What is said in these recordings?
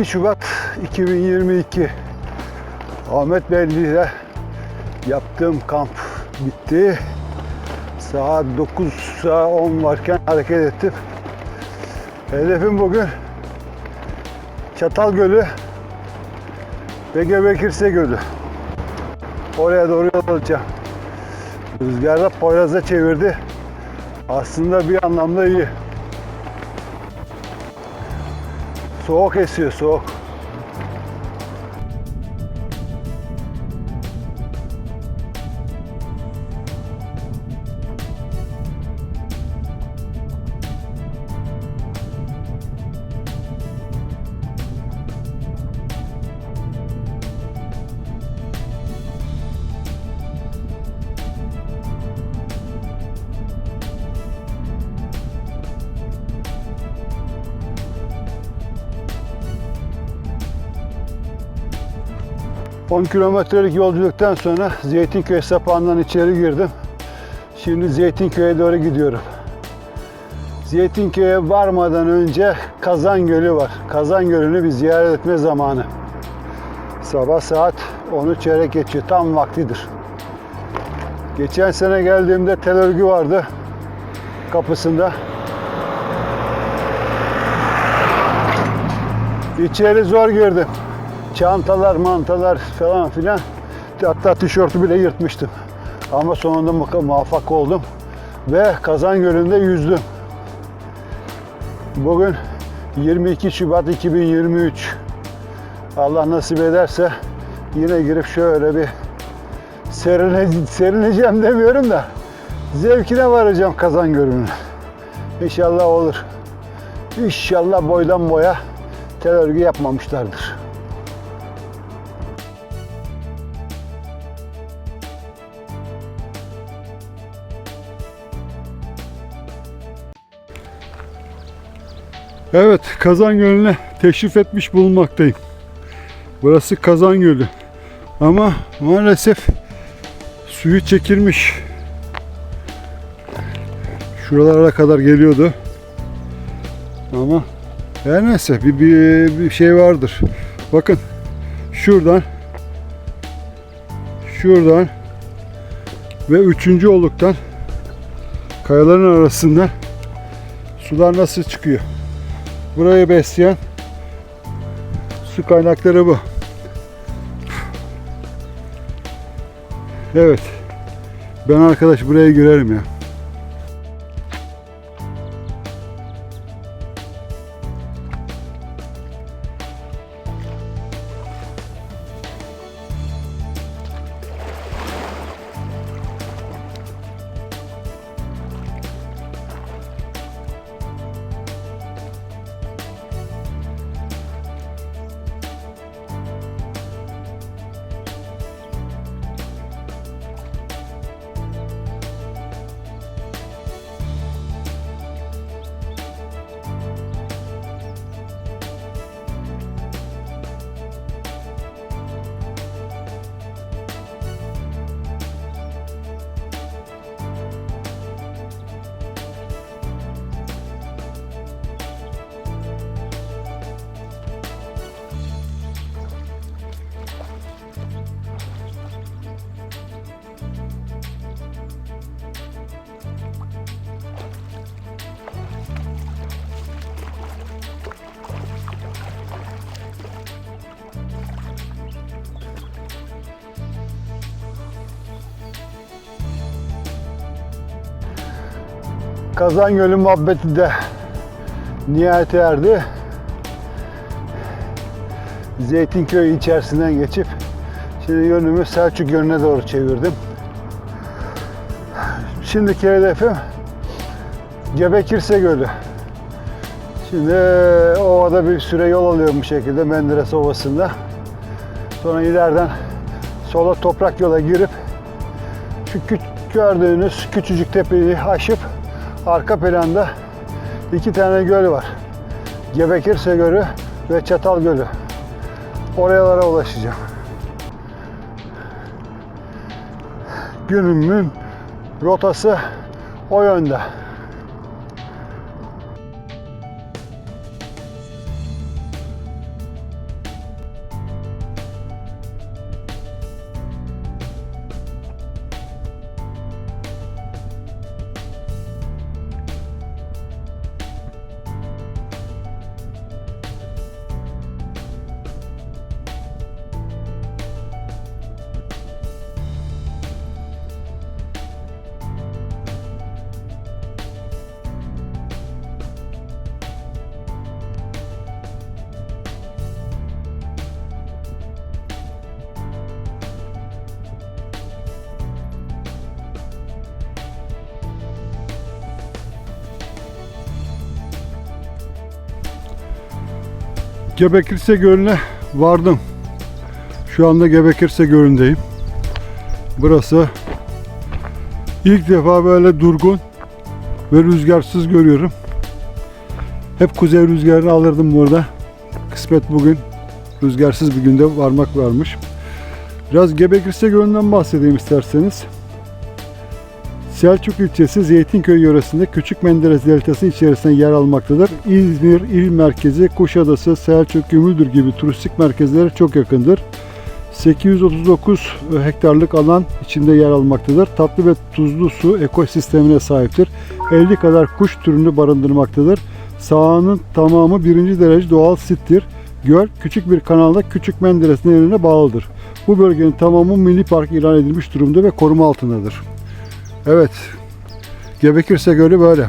22 Şubat 2022 Ahmet Beyli'de yaptığım kamp bitti. Saat 9'a 10 varken hareket ettim. Hedefim bugün Çatal Gölü ve Göbekirse Gölü. Oraya doğru yol alacağım. Rüzgarda Poyraz'a çevirdi. Aslında bir anlamda iyi. Soğuk esiyor, soğuk. ...10 kilometrelik yolculuktan sonra Zeytinköy sapağından içeri girdim. Şimdi Zeytinköy'e doğru gidiyorum. Zeytinköy'e varmadan önce Kazan Gölü var. Kazan Gölü'nü bir ziyaret etme zamanı. Sabah saat 10'u çeyrek geçiyor. Tam vaktidir. Geçen sene geldiğimde tel örgü vardı kapısında. İçeri zor girdim. Çantalar, mantalar falan filan. Hatta tişörtü bile yırtmıştım. Ama sonunda muvaffak oldum. Ve Kazan Gölü'nde yüzdüm. Bugün 22 Şubat 2023. Allah nasip ederse yine girip şöyle bir serine, serineceğim demiyorum da zevkine varacağım Kazan Gölü'nün. İnşallah olur. İnşallah boydan boya tel örgü yapmamışlardır. Evet, Kazan Gölü'ne teşrif etmiş bulunmaktayım. Burası Kazan Gölü. Ama maalesef suyu çekilmiş. Şuralara kadar geliyordu. Ama her neyse bir, bir, bir şey vardır. Bakın şuradan şuradan ve üçüncü oluktan kayaların arasından sular nasıl çıkıyor? Burayı besleyen su kaynakları bu. Evet. Ben arkadaş buraya girerim ya. Kazan Gölü muhabbeti de nihayete erdi. Zeytinköy içerisinden geçip şimdi yönümü Selçuk Gölü'ne doğru çevirdim. Şimdiki hedefim Gebekirse Gölü. Şimdi ovada bir süre yol alıyorum bu şekilde Menderes Ovası'nda. Sonra ileriden sola toprak yola girip şu gördüğünüz küçücük tepeyi aşıp arka planda iki tane göl var. Gebekirse Gölü ve Çatal Gölü. Oralara ulaşacağım. Günümün rotası o yönde. Gebekirse Gölü'ne vardım. Şu anda Gebekirse Gölü'ndeyim. Burası ilk defa böyle durgun ve rüzgarsız görüyorum. Hep kuzey rüzgarını alırdım burada. Kısmet bugün rüzgarsız bir günde varmak varmış. Biraz Gebekirse Gölü'nden bahsedeyim isterseniz. Selçuk ilçesi Zeytinköy yöresinde Küçük Menderes Deltası içerisinde yer almaktadır. İzmir il merkezi, Kuşadası, Selçuk, Gümüldür gibi turistik merkezlere çok yakındır. 839 hektarlık alan içinde yer almaktadır. Tatlı ve tuzlu su ekosistemine sahiptir. 50 kadar kuş türünü barındırmaktadır. Sahanın tamamı birinci derece doğal sittir. Göl küçük bir kanalda Küçük Menderes Nehri'ne bağlıdır. Bu bölgenin tamamı milli park ilan edilmiş durumda ve koruma altındadır. Evet. Gebekirse Gölü böyle.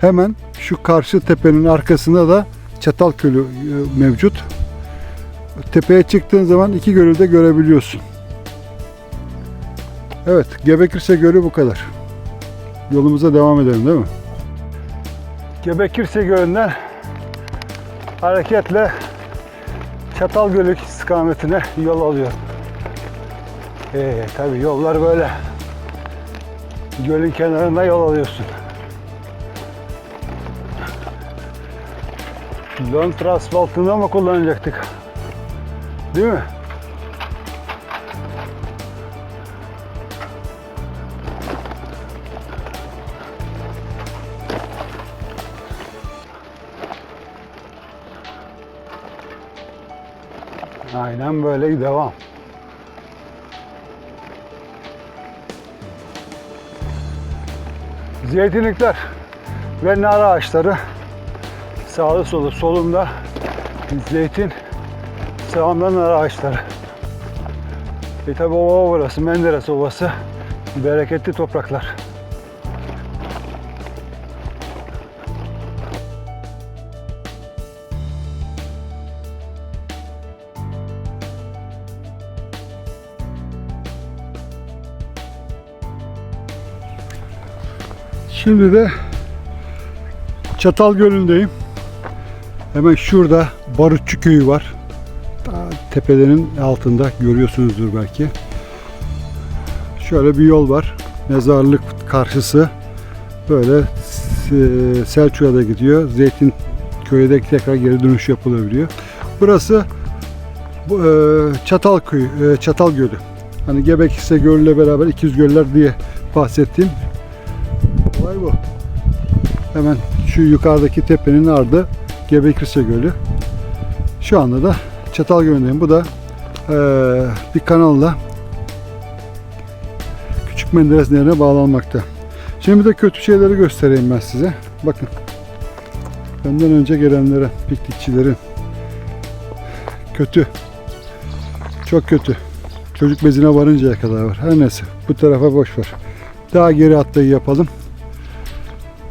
Hemen şu karşı tepenin arkasında da Çatalkölü e, mevcut. Tepeye çıktığın zaman iki gölü de görebiliyorsun. Evet, Gebekirse Gölü bu kadar. Yolumuza devam edelim değil mi? Gebekirse Gölü'nden hareketle Çatalgölü istikametine yol alıyor. Ee, tabii yollar böyle. Gölün kenarında yol alıyorsun. Lontra asfaltında mı kullanacaktık? Değil mi? Aynen böyle devam. Zeytinlikler ve nar ağaçları sağda solu solumda zeytin sağımda nar ağaçları. E tabi ova burası Menderes Ovası bereketli topraklar. Şimdi de Çatal Gölü'ndeyim. Hemen şurada Barutçu Köyü var. Tepelerin altında görüyorsunuzdur belki. Şöyle bir yol var. Mezarlık karşısı. Böyle e, Selçuk'a da gidiyor. Zeytin köyde tekrar geri dönüş yapılabiliyor. Burası bu, e, Çatal Köyü, e, Çatal Gölü. Hani Gebekirse Gölü ile beraber ikiz göller diye bahsettiğim bu. Hemen şu yukarıdaki tepenin ardı Gebekirse Gölü. Şu anda da Çatal Gölü'ndeyim. Bu da eee, bir kanalla Küçük Menderes Nehri'ne bağlanmakta. Şimdi de kötü şeyleri göstereyim ben size. Bakın. Benden önce gelenlere, piknikçilerin kötü. Çok kötü. Çocuk bezine varıncaya kadar var. Her neyse. Bu tarafa boş ver. Daha geri atlayı yapalım.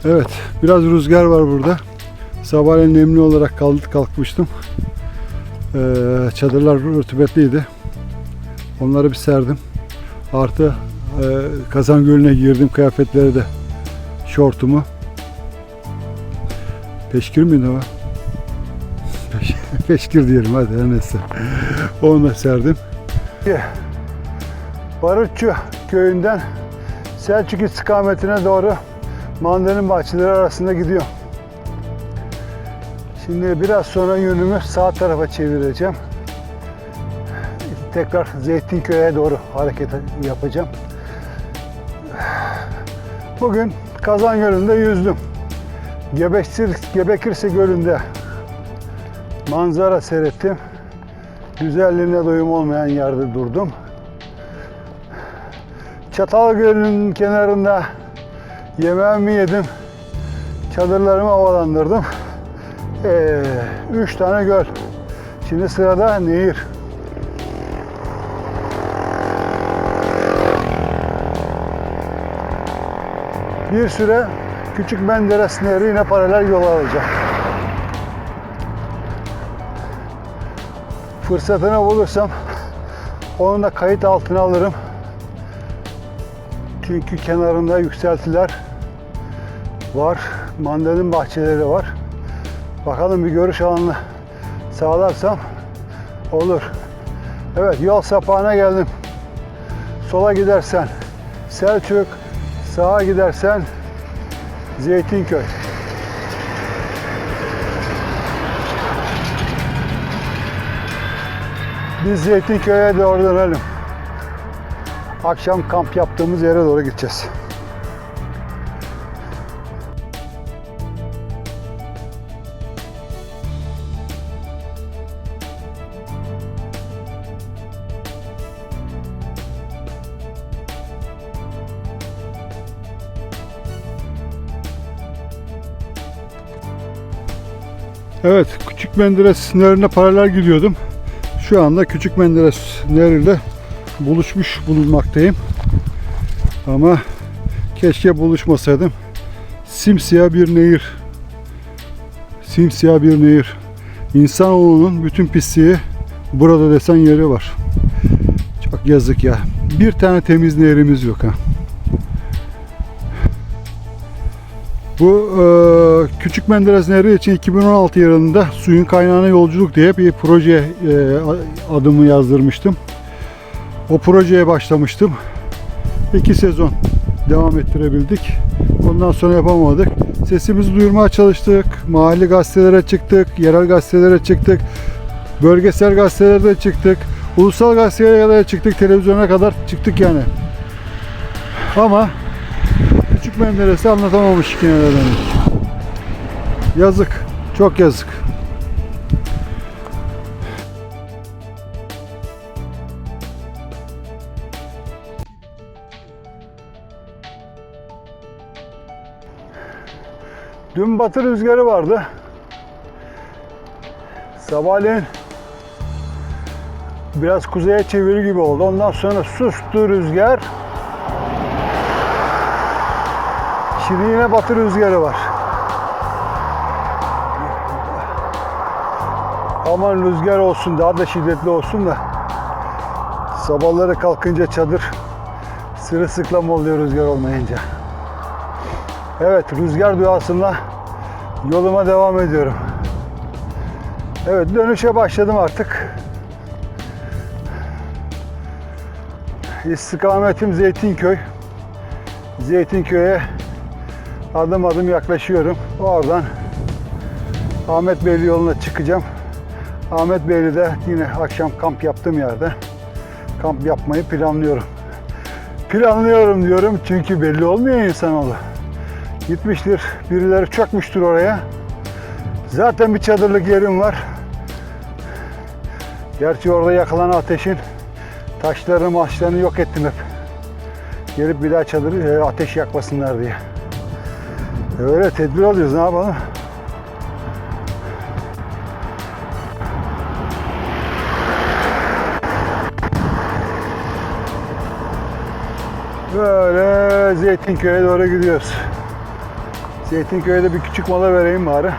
Evet, biraz rüzgar var burada. Sabahleyin nemli olarak kalk- kalkmıştım. Ee, çadırlar rütubetliydi. Onları bir serdim. Artı e, Kazan Gölü'ne girdim kıyafetleri de şortumu. Peşkir miydi o? Peş, peşkir diyelim hadi her neyse. Onu da serdim. Barutçu köyünden Selçuk istikametine doğru mandalin bahçeleri arasında gidiyor. Şimdi biraz sonra yönümü sağ tarafa çevireceğim. Tekrar Zeytinköy'e doğru hareket yapacağım. Bugün Kazan Gölü'nde yüzdüm. Gebekir, Gebekirse Gölü'nde manzara seyrettim. Güzelliğine doyum olmayan yerde durdum. Çatal Gölü'nün kenarında yemeğimi yedim. Çadırlarımı havalandırdım. Ee, üç tane göl. Şimdi sırada nehir. Bir süre Küçük Menderes Nehri yine paralel yol alacak. Fırsatını bulursam onu da kayıt altına alırım. Çünkü kenarında yükseltiler var. Mandalin bahçeleri var. Bakalım bir görüş alanı sağlarsam olur. Evet yol sapağına geldim. Sola gidersen Selçuk, sağa gidersen Zeytinköy. Biz Zeytinköy'e doğru dönelim. Akşam kamp yaptığımız yere doğru gideceğiz. Evet, Küçük Menderes Nehri'ne paralel gidiyordum. Şu anda Küçük Menderes Nehri'yle buluşmuş bulunmaktayım. Ama keşke buluşmasaydım. Simsiyah bir nehir. Simsiyah bir nehir. İnsanoğlunun bütün pisliği burada desen yeri var. Çok yazık ya. Bir tane temiz nehrimiz yok ha. Bu e, Küçük Menderes Nehri için 2016 yılında suyun kaynağına yolculuk diye bir proje e, adımı yazdırmıştım. O projeye başlamıştım. İki sezon devam ettirebildik. Ondan sonra yapamadık. Sesimizi duyurmaya çalıştık. Mahalle gazetelere çıktık. Yerel gazetelere çıktık. Bölgesel gazetelerde çıktık. Ulusal gazetelere çıktık. Televizyona kadar çıktık yani. Ama Küçük Menderes'i anlatamamış demek. Yazık. Çok yazık. Dün batı rüzgarı vardı. Sabahleyin biraz kuzeye çeviri gibi oldu. Ondan sonra sustu rüzgar. Şimdi yine batı rüzgarı var. Aman rüzgar olsun daha da şiddetli olsun da sabahları kalkınca çadır sırılsıklam oluyor rüzgar olmayınca. Evet rüzgar duasıyla yoluma devam ediyorum. Evet dönüşe başladım artık. İstikametim Zeytinköy. Zeytinköy'e adım adım yaklaşıyorum. Oradan Ahmet Beyli yoluna çıkacağım. Ahmet Beyli'de yine akşam kamp yaptığım yerde kamp yapmayı planlıyorum. Planlıyorum diyorum çünkü belli olmuyor insanoğlu. Gitmiştir, birileri çökmüştür oraya. Zaten bir çadırlık yerim var. Gerçi orada yakılan ateşin taşlarını maçlarını yok ettim hep. Gelip bir daha çadır e, ateş yakmasınlar diye. Öyle tedbir alıyoruz ne yapalım. Böyle Zeytinköy'e doğru gidiyoruz. Zeytinköy'de bir küçük mola vereyim bari.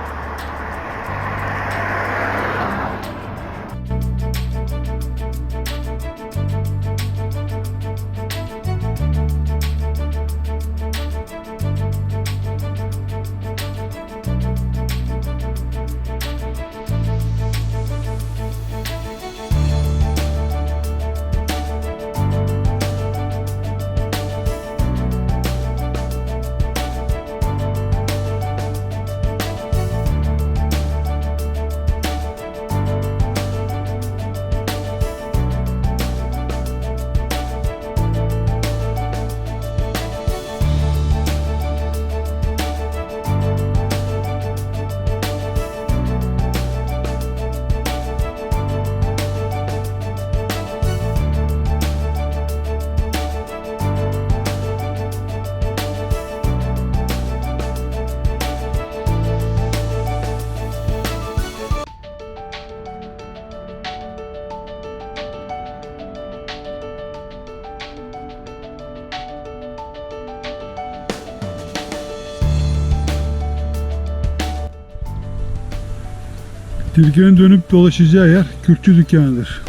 Tilkinin dönüp dolaşacağı yer Kürtçü dükkanıdır.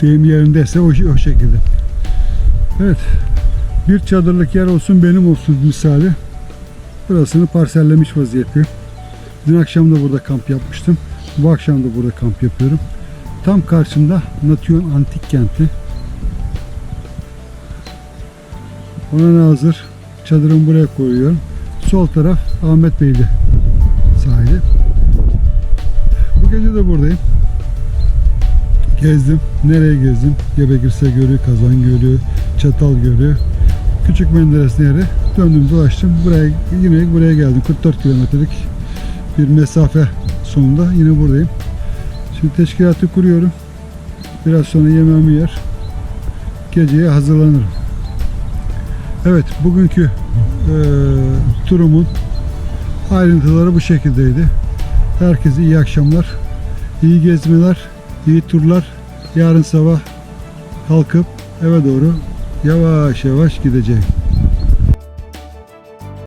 Deyim yerindeyse o, o şekilde. Evet. Bir çadırlık yer olsun benim olsun misali. Burasını parsellemiş vaziyette. Dün akşam da burada kamp yapmıştım. Bu akşam da burada kamp yapıyorum. Tam karşımda Natyon Antik Kenti. Ona hazır çadırımı buraya koyuyorum. Sol taraf Ahmet Beyli Gece de buradayım. Gezdim. Nereye gezdim? Gebekirse Gölü, Kazan Gölü, Çatal Gölü, Küçük Menderes Nehri. Döndüm dolaştım. Buraya yine buraya geldim. 44 kilometrelik bir mesafe sonunda yine buradayım. Şimdi teşkilatı kuruyorum. Biraz sonra yemeğimi yer. Geceye hazırlanırım. Evet, bugünkü eee, turumun ayrıntıları bu şekildeydi. Herkese iyi akşamlar, iyi gezmeler, iyi turlar. Yarın sabah kalkıp eve doğru yavaş yavaş gideceğim.